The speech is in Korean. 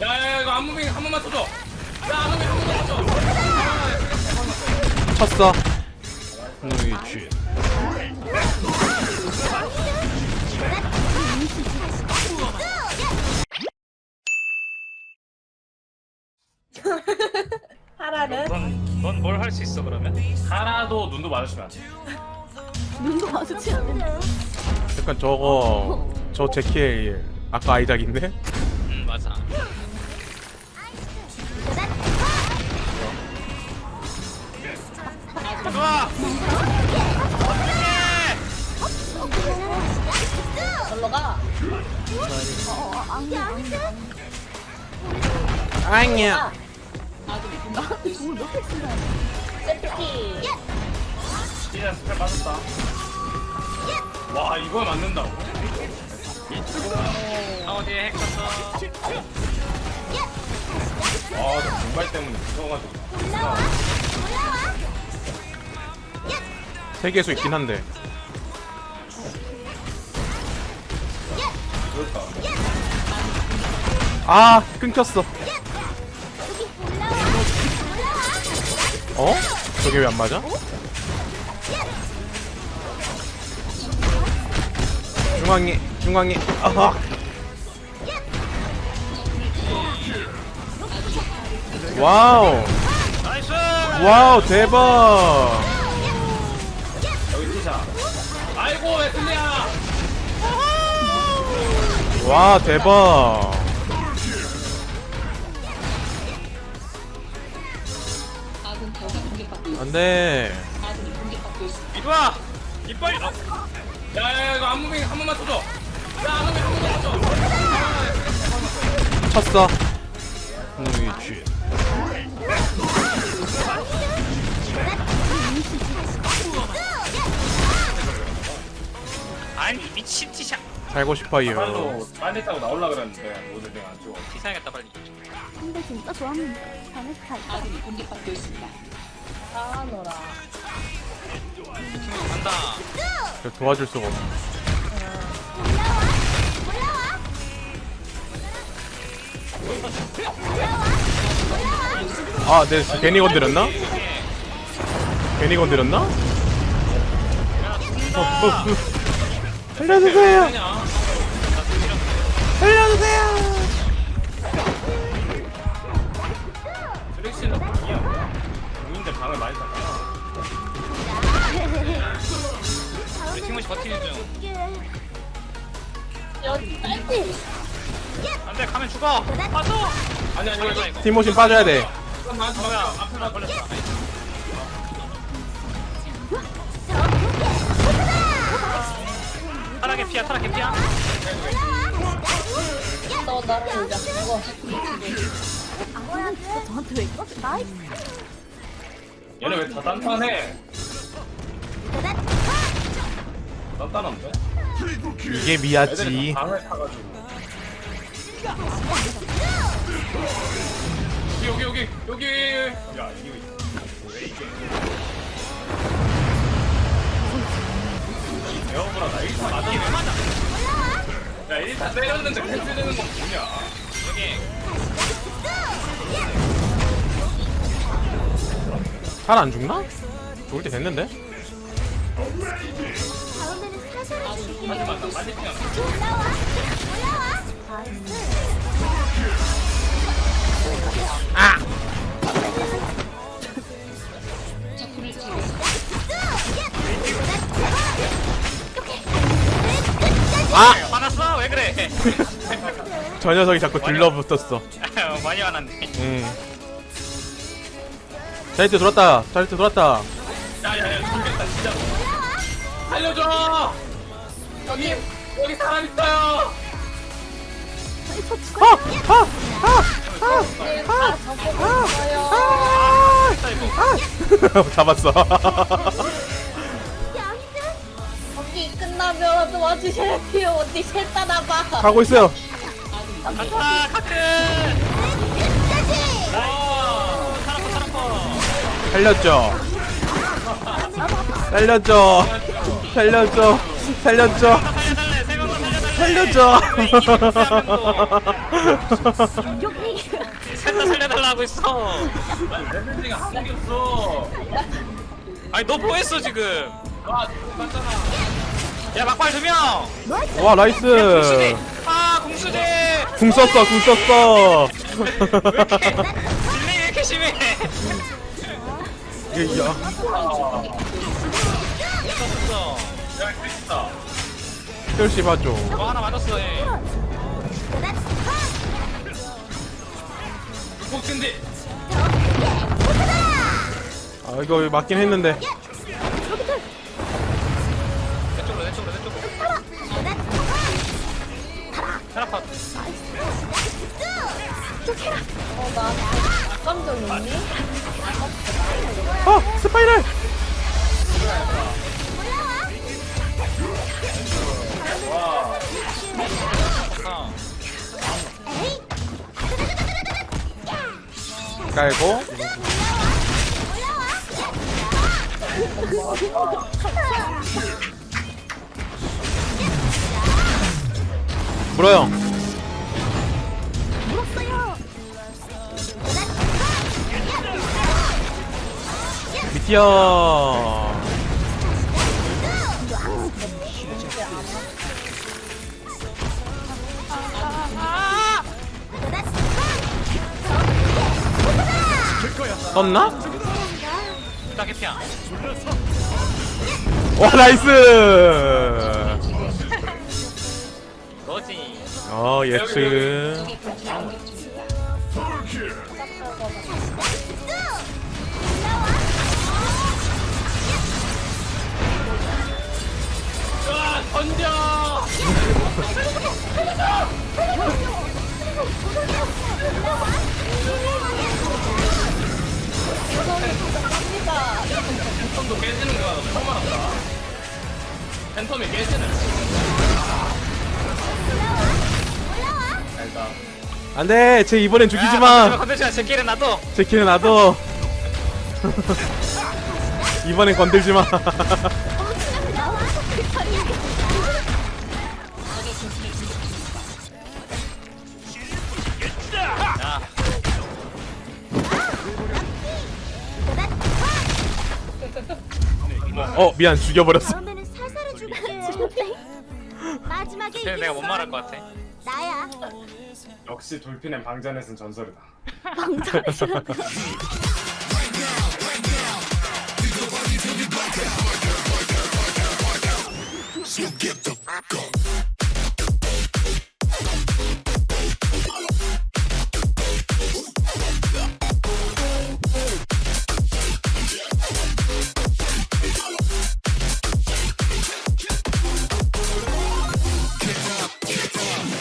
야야 이거 안무빙 한 번만 쳐줘. 야 안무빙 한 번만 쳐줘. 쳤어. 하라는 넌넌 뭘 할 수 있어 그러면? 하나도 눈도 마주치면 안 돼. 눈도 마주치 않는데. 약간 저거 저 제키엘 아까 아이작인데? 아니야. 나한테 공을 몇개 쓰나? 세트키. 진짜 스펠 빠졌다. 와 이거 맞는다고? 뒤에 핵 쳤어. 아저 공발 때문에 무서워가지고. 세계수 있긴 한데. 아 끊겼어. 어? 저게 왜 안 맞아? 중앙에 중앙에 아하. 와우 나이스. 와우 대박 여기 티샤. 아이고 웨슬리야. 와 대박 안돼 이리 와. 이빨. 어. 야야 이거 안무빙 한 번만 쳐줘. 야 안무빙 한 번만 쳐줘. 쳤어 누이치 아니 미친 티샷. 살고 싶어요 빨로 빨리 타고 나올라 그랬는데 모델 등안 찍어. 티사야겠다 빨리. 근데 진짜 좋았는데. 자네 스타일. 사노라. 친구 간다. 저 도와줄 수가 없어 아, 네, 괜히 건드렸나? 괜히 건드렸나? 어, 어, 어. 살려주세요! 살려주세요! 방을 많이 탔구나. 우리 팀원이 버티는 중. 여기 빨리. 안돼 가면 죽어. 빠져. 아니 아니 이거 이거 이거. 티모신 빠져야 돼. 뭐야? 앞에만. 타락의 피야 타락의 피야. 너 죽어. 아, 진짜 저한테 왜 이거? 나이스. 얘네 왜 다 단단해? 단단한데? 이게 애들이 미야지. 다 방을 타가지고. 여기 여기 여기 여기. 야 이거 왜 이게? 에어브라 나 1타 맞았네. 야 1타 때렸는데 캔슬되는 건 뭐냐? 여기. 잘 안 죽나? 죽을 때 됐는데? 다음에는 올라와. 올라와. 나이스. 아! 화났어? 왜 그래? 저 녀석이 자꾸 들러붙었어. 많이 화났네. 음. 자이트 돌았다. 자이트 돌았다. 야야야 죽겠다 진짜. 알려줘. 여기 여기 사람 있어요. 아! 아! 아! 아! 잡았어. 경기 끝나면 도와주셔야 돼요. 어디 셋 따라봐. 가고 있어요. 간다 카트. 살렸죠. 살렸죠. 살렸죠. 살렸죠. 여기 하고 있어 레벨링 한게 없어. 아니 너 뭐했어 지금 아. 야 막발 두명 와 나이스 아 공수대 궁 썼어 궁 썼어 왜 이렇게 심해 이게 야 썼어 야, 됐다. 혈씨 봐줘 뭐 하나 맞았어 얘 복근데. 아 이거 맞긴 했는데 내 쪽으로 내 쪽으로 내 쪽으로 테라파 어나 깜짝 놀니? 어 스파이럴 어. 깔고 물어요 미티어 떴나? 딱와 나이스! 너지. 어 예측 던져. 팬텀도 깨지는. 나 처음 알았다. 팬텀이 깨지는. 알다. 안돼 쟤 이번엔 죽이지 야, 마 컨텐츠야 제 길에 놔둬 제 키는 놔둬 이번엔 건들지 마 어 미안 죽여버렸어 다음에는. 마지막에 내가 못 말할 것 같아 나야. 역시 돌핀의 방전에선 전설이다. So get the fuck up.